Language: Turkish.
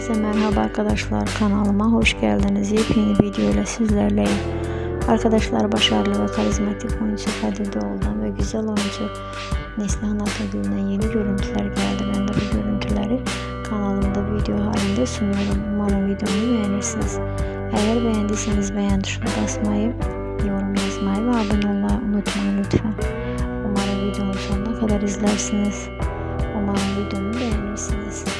Herkese merhaba arkadaşlar kanalıma hoş geldiniz. Yepyeni video ile sizlerleyim. Arkadaşlar başarılı ve karizmatik oyuncu Kadir Doğulu'dan ve güzel oyuncu Neslihan Atagül'den yeni görüntüler geldi. Ben de bu görüntüleri kanalımda video halinde sunuyorum. Umarım videomu beğenirsiniz. Eğer beğendiyseniz beğen tuşuna basmayı, yorum yazmayı ve abone olmayı unutmayın lütfen. Umarım videomu sonuna kadar izlersiniz. Umarım videomu beğenirsiniz.